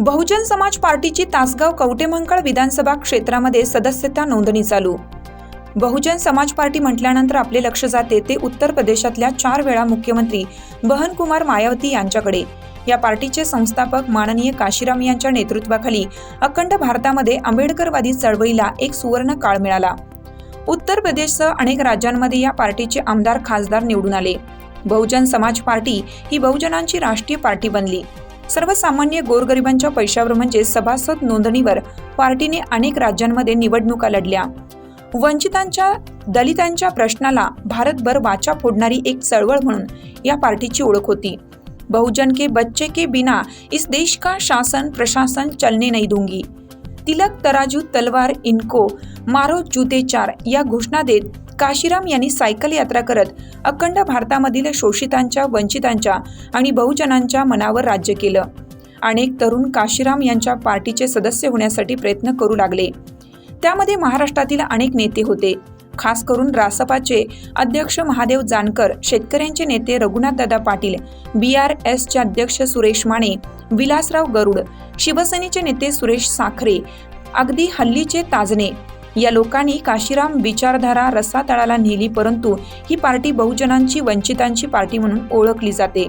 बहुजन समाज पार्टीची तासगाव कवटेमंकळ विधानसभा क्षेत्रामध्ये सदस्यता नोंदणी चालू बहुजन समाज पार्टी म्हटल्यानंतर आपले लक्ष जाते ते उत्तर प्रदेशातल्या चार वेळा मुख्यमंत्री बहनकुमार मायावती यांच्याकडे. या पार्टीचे संस्थापक माननीय काशीराम यांच्या नेतृत्वाखाली अखंड भारतामध्ये आंबेडकरवादी चळवळीला एक सुवर्ण काळ मिळाला. उत्तर प्रदेशसह अनेक राज्यांमध्ये या पार्टीचे आमदार खासदार निवडून आले. बहुजन समाज पार्टी ही बहुजनांची राष्ट्रीय पार्टी बनली. सर्वसामान्य गोरगरिबांच्या पैशावर म्हणजे सभासद नोंदणीवर पार्टीने अनेक राज्यांमध्ये निवडणुका लढल्या. वंचितांच्या दलितांच्या प्रश्नाला भारतभर वाचा फोडणारी एक चळवळ म्हणून या पार्टीची ओळख होती. बहुजन के बच्चे के बिना इस देश का शासन प्रशासन चलने नहीं दूंगी. तिलक तराजू तलवार इनको मारो जूते चार या घोषणा देत काशीराम यांनी सायकल यात्रा करत अखंड भारतामधील शोषितांच्या वंचितांच्या आणि बहुजनांच्या मनावर राज्य केलं. अनेक तरुण काशीराम यांच्या पार्टीचे सदस्य होण्यासाठी प्रयत्न करू लागले. त्यामध्ये महाराष्ट्रातील अनेक नेते होते. खास करून रासपाचे अध्यक्ष महादेव जानकर शेतकऱ्यांचे नेते रघुनाथदादा पाटील बी आर एसचे अध्यक्ष सुरेश माने विलासराव गरुड शिवसेनेचे नेते सुरेश साखरे अगदी हल्लीचे ताजने या लोकांनी काशीराम विचारधारा रसातळाला नेली परंतु ही पार्टी बहुजनांची वंचितांची पार्टी म्हणून ओळखली जाते.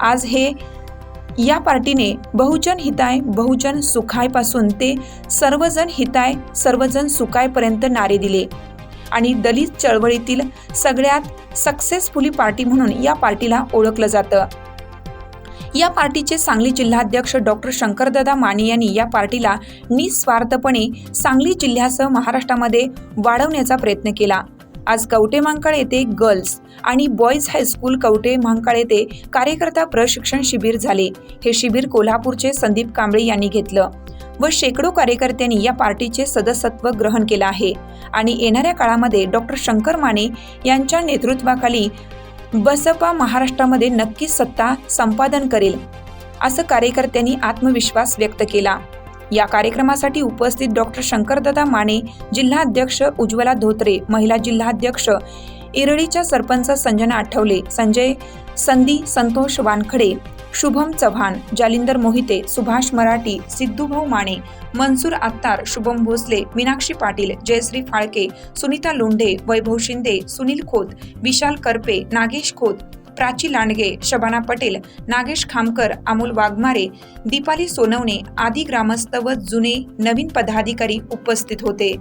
आज हे या पार्टीने बहुजन हिताय बहुजन सुखायपासून ते सर्वजण हिताय सर्वजन सुखायपर्यंत नारे दिले. आणि दलित चळवळीतील सगळ्यात सक्सेसफुली पार्टी म्हणून या पार्टीला ओळखलं जातं. या पार्टीचे सांगली जिल्हाध्यक्ष डॉक्टर शंकरदादा माने यांनी या पार्टीला निस्वार्थपणे सांगली जिल्ह्यासह महाराष्ट्रामध्ये वाढवण्याचा प्रयत्न केला. आज कवटे मांकाळ येथे गर्ल्स आणि बॉईज हायस्कूल कवटे मांकाळ येथे कार्यकर्ता प्रशिक्षण शिबिर झाले. हे शिबिर कोल्हापूरचे संदीप कांबळे यांनी घेतलं. व शेकडो कार्यकर्त्यांनी या पार्टीचे सदस्यत्व ग्रहण केलं आहे. आणि येणाऱ्या काळामध्ये डॉक्टर शंकर माने यांच्या नेतृत्वाखाली बसपा महाराष्ट्रामध्ये नक्कीच सत्ता संपादन करेल असं कार्यकर्त्यांनी आत्मविश्वास व्यक्त केला. या कार्यक्रमासाठी उपस्थित डॉक्टर शंकरदादा माने जिल्हाध्यक्ष उज्ज्वला धोत्रे महिला जिल्हाध्यक्ष इरळीच्या सरपंच संजना आठवले संजय संदी संतोष वानखडे शुभम चव्हाण जालिंदर मोहिते सुभाष मराठी सिद्धूभाऊ माने मनसूर आत्तार शुभम भोसले मीनाक्षी पाटील जयश्री फाळके सुनीता लोंढे वैभव शिंदे सुनील खोत विशाल करपे नागेश खोत प्राची लांडगे शबाना पटेल नागेश खामकर अमोल वाघमारे दीपाली सोनवणे आदी ग्रामस्थ व जुने नवीन पदाधिकारी उपस्थित होते.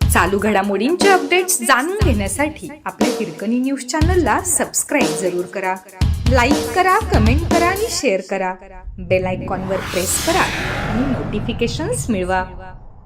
चालू घडामोडींचे अपडेट्स जाणून घेण्यासाठी आपल्या हिरकणी न्यूज चॅनलला सबस्क्राईब जरूर करा. लाईक करा कमेंट करा आणि शेअर करा. बेल आयकॉनवर प्रेस करा आणि नोटिफिकेशन्स मिळवा.